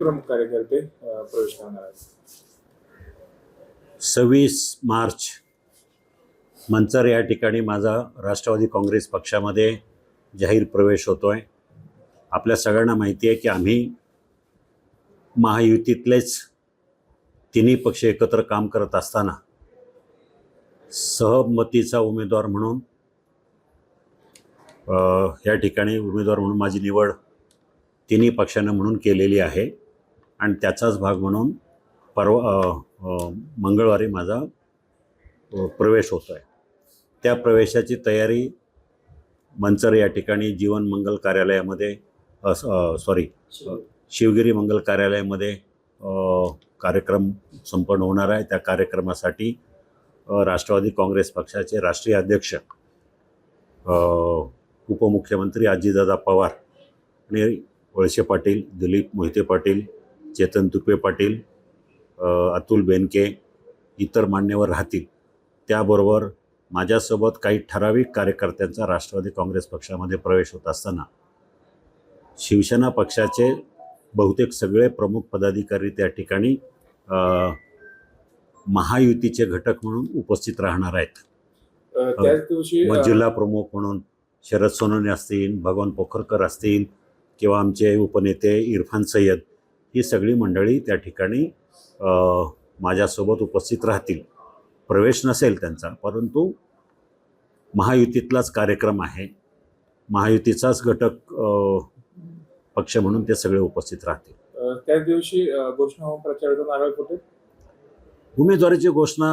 प्रमुख कार्यकर्ते प्रवेश करणार आहेत. सव्वीस मार्च मंचर या ठिकाणी माझा राष्ट्रवादी काँग्रेस पक्षामध्ये जाहीर प्रवेश होतो आहे आपल्या सगळ्यांना माहिती आहे की आम्ही महायुतीतलेच तिन्ही पक्ष एकत्र काम करत असताना सहमतीचा उमेदवार म्हणून या ठिकाणी उमेदवार म्हणून माझी निवड तिन्ही पक्षानं म्हणून केलेली आहे. आणि त्याचाच भाग म्हणून परवा मंगळवारी माझा प्रवेश होतो आहे त्या प्रवेशाची तयारी मंचर या ठिकाणी जीवन मंगल कार्यालयामध्ये सॉरी शिवगिरी मंगल कार्यालयामध्ये कार्यक्रम संपन्न होणार आहे. त्या कार्यक्रमासाठी राष्ट्रवादी काँग्रेस पक्षाचे राष्ट्रीय अध्यक्ष उपमुख्यमंत्री आजीदादा पवार आणि वळसे पाटील दिलीप मोहिते पाटील चेतन तुपे पाटील अतुल बेनके इतर मान्यवर राहतील. त्याबरोबर माझ्यासोबत काही ठराविक कार्यकर्त्यांचा राष्ट्रवादी काँग्रेस पक्षामध्ये प्रवेश होत असताना शिवसेना पक्षाचे बहुतेक सगळे प्रमुख पदाधिकारी त्या ठिकाणी महायुतीचे घटक म्हणून उपस्थित राहणार आहेत. मग जिल्हा प्रमुख म्हणून शरद सोनवणे असतील भगवान पोखरकर असतील किंवा आमचे उपनेते इरफान सय्यद ही सगळी मंडळी त्या ठिकाणी माझ्यासोबत उपस्थित राहतील. प्रवेश नसेल त्यांचा परंतु महायुतीतलाच कार्यक्रम आहे. महायुतीचाच घटक पक्ष म्हणून ते सगळे उपस्थित राहतील. त्याच दिवशी घोषणा नारळ फुटेल? उमेदवारीची घोषणा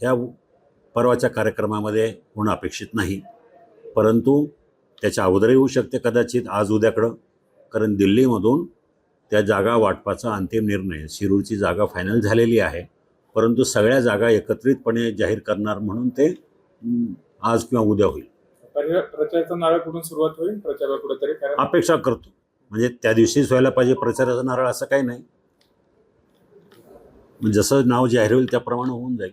ह्या परवाच्या कार्यक्रमामध्ये होणं अपेक्षित नाही. परंतु त्याच्या अगोदरही होऊ शकते कदाचित आज उद्याकडं. कारण दिल्लीमधून त्या जागा वाटपाचा अंतिम निर्णय शिरूरची जागा फायनल झालेली आहे. परंतु सगळ्या जागा एकत्रितपणे जाहीर करणार म्हणून ते आज किंवा उद्या होईल. पर्या- प्रचाराचा नारळ कुठून सुरुवात होईल? प्रचाराला कुठेतरी कारण अपेक्षा करतो. म्हणजे त्या दिवशीच व्हायला पाहिजे प्रचाराचा नारळ असं काही नाही. जसं नाव जाहीर होईल त्याप्रमाणे होऊन जाईल.